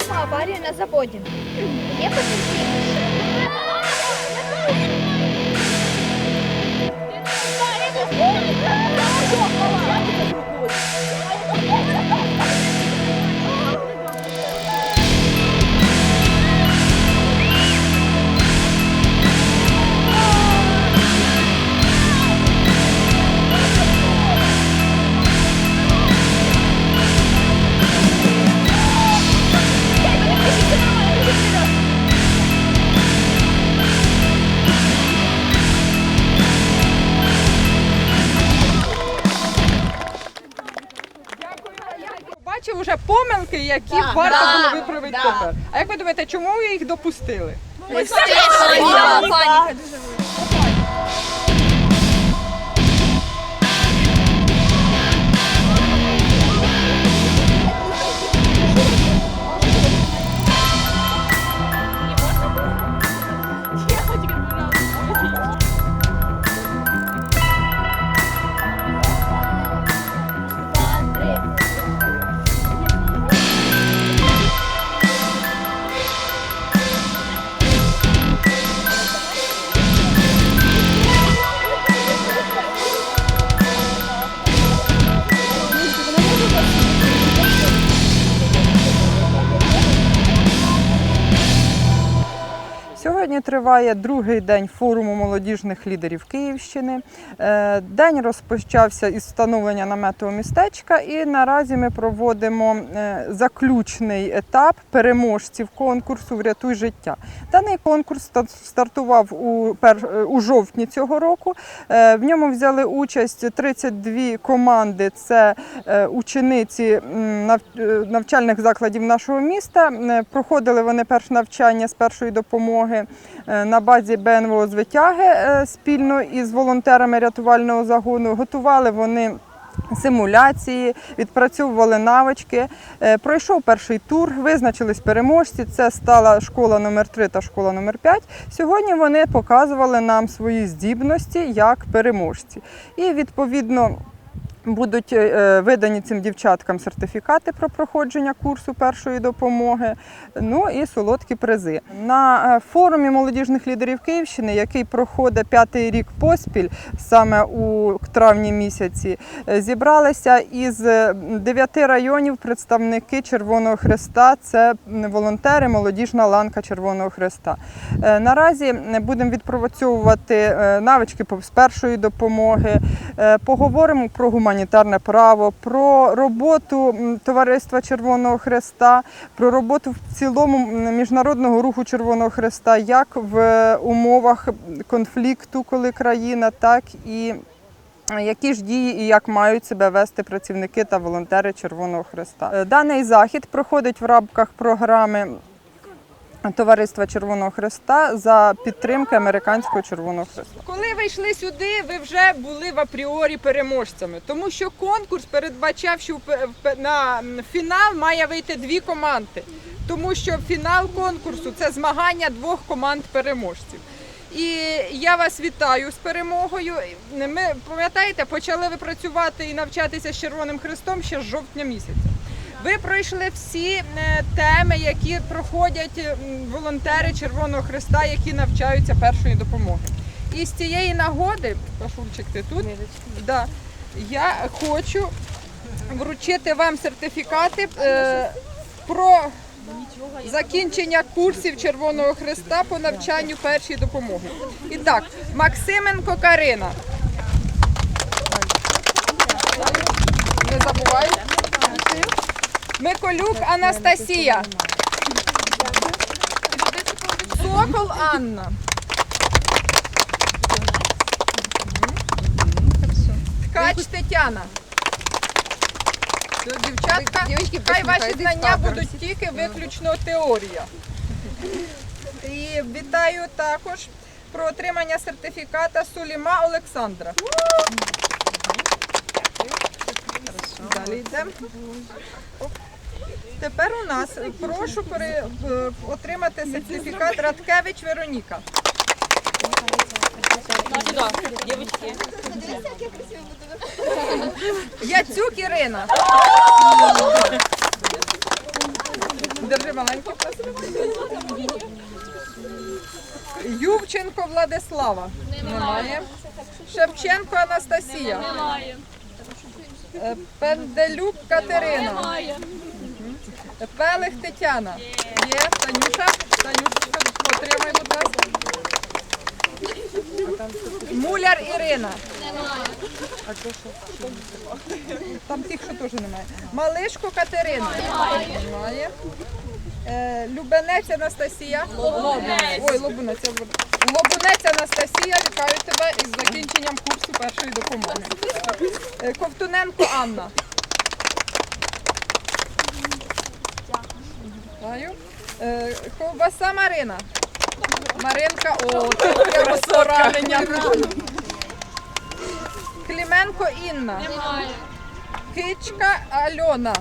Спостерігаємо аварію на заводі. Є потенційніше. Помилки, які варто було виправити тепер. А як ви думаєте, чому ви їх допустили? Паніка. Сьогодні триває другий день форуму молодіжних лідерів Київщини. Е, День розпочався із встановлення наметового містечка, і наразі ми проводимо е, заключний етап переможців конкурсу Врятуй життя. Даний конкурс стартував у, е, у жовтні цього року. В ньому взяли участь 32 команди. Це учениці навчальних закладів нашого міста. Проходили вони перше навчання з першої допомоги е, на базі БНВО «Звитяги» е, спільно із волонтерами рятувального загону. Готували вони. Симуляції, відпрацьовували навички. Е, Пройшов перший тур, визначились переможці. Це стала школа номер 3 та школа номер 5 Сьогодні вони показували нам свої здібності як переможці. І відповідно Будуть е, видані цим дівчаткам сертифікати про проходження курсу першої допомоги, ну і солодкі призи. На е, форумі молодіжних лідерів Київщини, який проходить п'ятий рік поспіль, саме у травні місяці, е, зібралися із е, дев'яти районів представники Червоного Хреста. Це волонтери, молодіжна ланка Червоного Хреста. Е, Наразі е, будемо відпрацьовувати е, навички з першої допомоги. Е, Поговоримо про гуманітарне право, про роботу Товариства Червоного Хреста, про роботу в цілому міжнародного руху Червоного Хреста, як в е, умовах конфлікту, коли країна, так і е, які ж дії і як мають себе вести працівники та волонтери Червоного Хреста. Даний захід проходить в рамках програми Товариства Червоного Хреста за підтримки американського Червоного Хреста. Коли ви йшли сюди, ви вже були в апріорі переможцями, тому що конкурс передбачав, що на фінал має вийти дві команди, тому що фінал конкурсу це змагання двох команд переможців. І я вас вітаю з перемогою. Ми пам'ятаєте, почали ви працювати і навчатися з Червоним Хрестом ще з жовтня місяця. Ви пройшли всі е, теми, які проходять волонтери Червоного Христа, які навчаються першої допомоги. І з цієї нагоди, Пашульчик, ти тут? Да, я хочу вручити вам сертифікати е, про закінчення курсів Червоного Христа по навчанню першої допомоги. І так, Максименко Карина. Не забувай. Миколюк Анастасія. Сокол Анна. Ткач Тетяна. Дівчатка, хай ваші знання будуть тільки виключно теорія. І вітаю також про отримання сертифіката Суліма Олександра. Далі йдемо. Тепер у нас прошу пере- е, отримати сертифікат Радкевич Вероніка. Яцюк Ірина. Держи пластик. Ювченко Владислава. Немає. Шевченко Анастасія. Е, Пенделюк Катерина. Немає. Пелих Тетяна. Є. Танюша. Танюшечка, потримай, будь ласка. Муляр Ірина. А то що? Там тих, що теж немає. Малишко Катерина. Немає. Е, Любенець Анастасія. Лобунець. Ой, Лобунець. я. Лобунець Анастасія, вітаю тебе із закінченням курсу першої допомоги. Е, Ковтуненко Анна. Вітаю. Е, Ковбаса Марина. Маринка, о, це прямо з. Клименко Інна. Немає. Кичка Альона.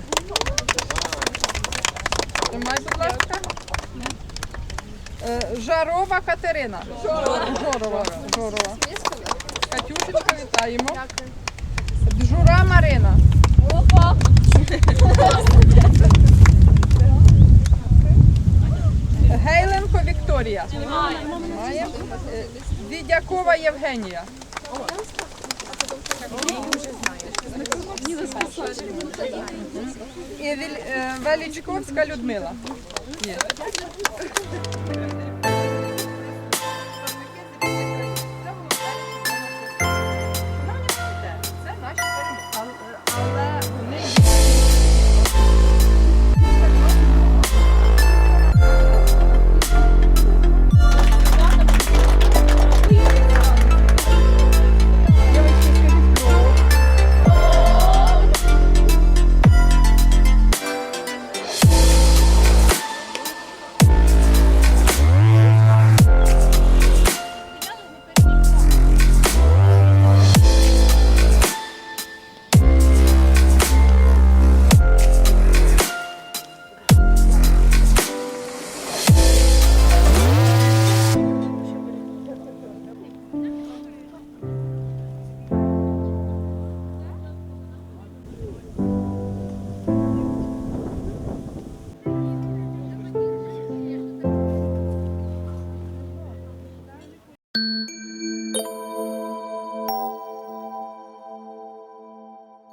Тримай, будь ласка. Е, Жарова Катерина. Жорова. Жорова. Катюшечка, вітаємо. Джура Марина. Опа. Гейленко Вікторія. Немає. Е, Євгенія. І е, Людмила. Є.